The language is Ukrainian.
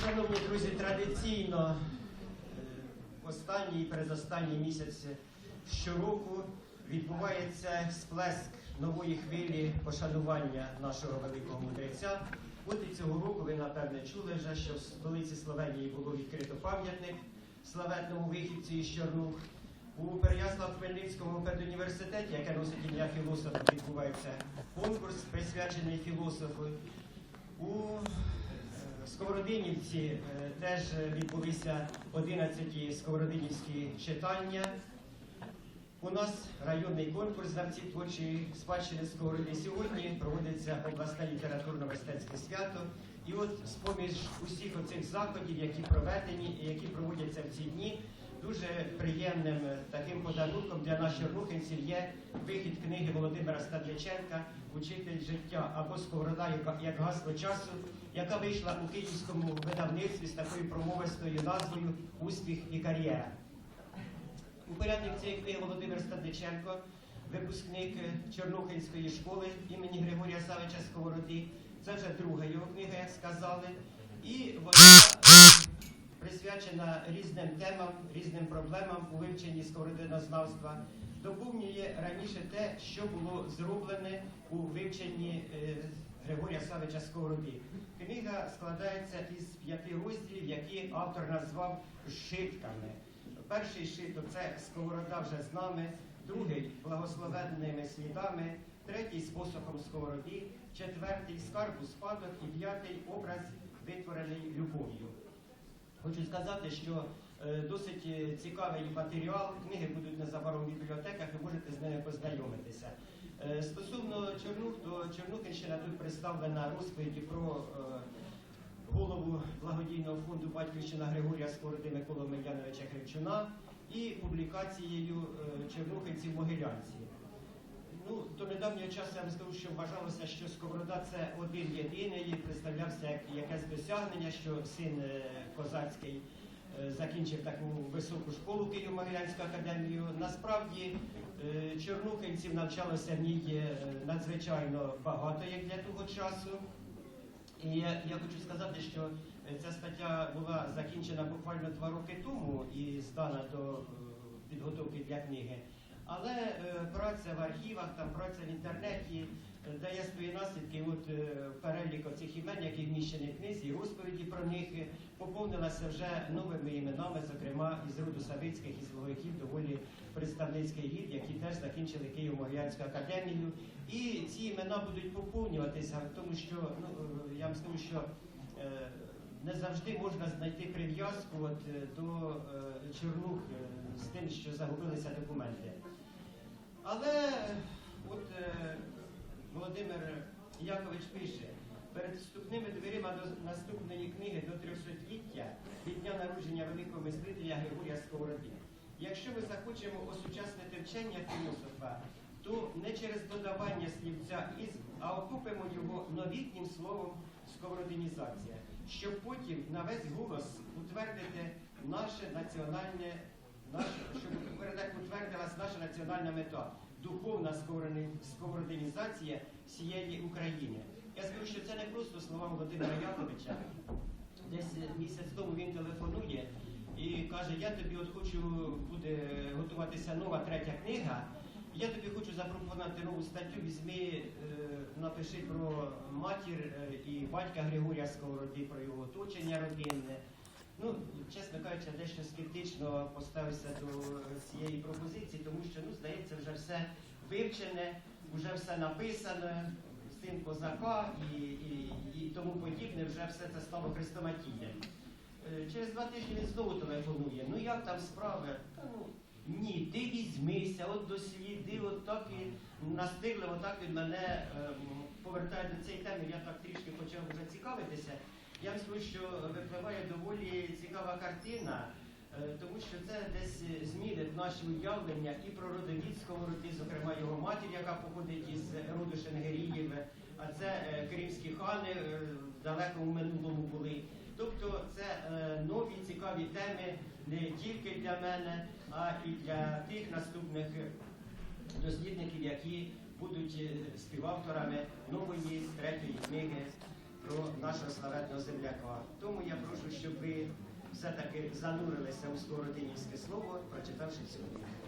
Шановні друзі, традиційно е, в останній і передостанній місяць щороку відбувається сплеск нової хвилі пошанування нашого великого мудреця. От і цього року ви напевне чули вже, що в столиці Словенії було відкрито пам'ятник славетному вихідцю із Чорнух. У Переяслав-Хмельницькому педуніверситеті, яке носить ім'я філософа, відбувається конкурс, присвячений філософу. У е, Сковородинівці е, теж відбулися 11 сковородинівські читання. У нас районний конкурс знавців творчої спадщини Сковороди. Сьогодні проводиться обласне літературно-мистецьке свято. І от з-поміж усіх оцих заходів, які проведені і які проводяться в ці дні, дуже приємним е, таким подарунком для нас чернухинців є вихід книги Володимира Стадляченка Учитель життя або Сковорода як- гасло часу, яка вийшла у київському видавництві з такою промовистою назвою Успіх і кар'єра. Упорядник цієї книги Володимир Стадниченко, випускник е, Чорнухинської школи імені Григорія Савича Сковороди. Це вже друга його книга, як сказали. І вона присвячена різним темам, різним проблемам у вивченні сковородинознавства. Доповнює раніше те, що було зроблене у вивченні е, Григорія Савича Сковороди. Книга складається із п'яти розділів, які автор назвав шитками. Перший шито це сковорода вже з нами, другий благословенними слідами, третій способом сковороди, четвертий скарб у спадок і п'ятий образ витворений любов'ю. Хочу сказати, що е, досить е, цікавий матеріал. Книги будуть незабаром в бібліотеках, ви можете з ними познайомитися. Е, Стосовно Чорнух, то Чорнухинщина тут представлена розповіді про голову благодійного фонду Батьківщина Григорія Сковороди Миколи Мельяновича Кривчуна і публікацією е, Чернухинців Могилянці. Ну, до недавнього часу я вам скажу, що вважалося, що Сковорода це один єдиний, і представлявся як якесь досягнення, що син е, козацький е, закінчив таку високу школу Києво-Могилянську академію. Насправді е, чорнухинців навчалося в ній надзвичайно багато, як для того часу. І я, хочу сказати, що ця стаття була закінчена буквально два роки тому і здана до підготовки для книги. Але е, праця в архівах, там праця в інтернеті е, дає свої наслідки. От е, перелік цих імен, які вміщені в книзі, розповіді про них поповнилася вже новими іменами, зокрема із роду Савицьких і Словаків, доволі представницький рід, які теж закінчили Києво-Могилянську академію. І ці імена будуть поповнюватися, тому що ну, я вам скажу, що не завжди можна знайти прив'язку от, е, до е, Чорнух е, з тим, що загубилися документи. Але от Володимир Якович пише, перед вступними дверима до наступної книги до 300-ліття від дня народження великого мислителя Григорія Сковороди. Якщо ми захочемо осучаснити вчення філософа, то не через додавання слівця із, а окупимо його новітнім словом сковородинізація, щоб потім на весь голос утвердити наше національне, наше, щоб утверди- утвердилась наша національна мета духовна сковородинізація всієї України. Я скажу, що це не просто слова Володимира Яковича. Десь місяць тому він телефонує і каже: Я тобі от хочу буде готуватися нова третя книга. Я тобі хочу запропонувати нову статтю. Візьми, е, напиши про матір е, і батька Григорія Сковороди, про його оточення родинне. Ну, чесно кажучи, дещо скептично поставився до цієї пропозиції, тому що ну, здається, вже все вивчене, вже все написано, син козака і, і, і тому подібне, вже все це стало хрестоматієм. Е, Через два тижні він знову телефонує. Ну як там справи? Та ну ні, ти візьмися, от досліди, от так і настирливо, так він мене ем, повертає до цієї теми. Я так трішки почав вже цікавитися. Я скажу, що випливає доволі цікава картина, е, тому що це десь змінить наші уявлення і про родовід сковороди, зокрема його матір, яка походить із роду Шенгеріїв, а це е, кримські хани е, в минулому були. Тобто це е, нові цікаві теми не тільки для мене, а і для тих наступних дослідників, які будуть е, співавторами нової третьої книги про нашого славетного земляка. Тому я прошу, щоб ви все-таки занурилися у скоротинівське слово, прочитавши цю книгу.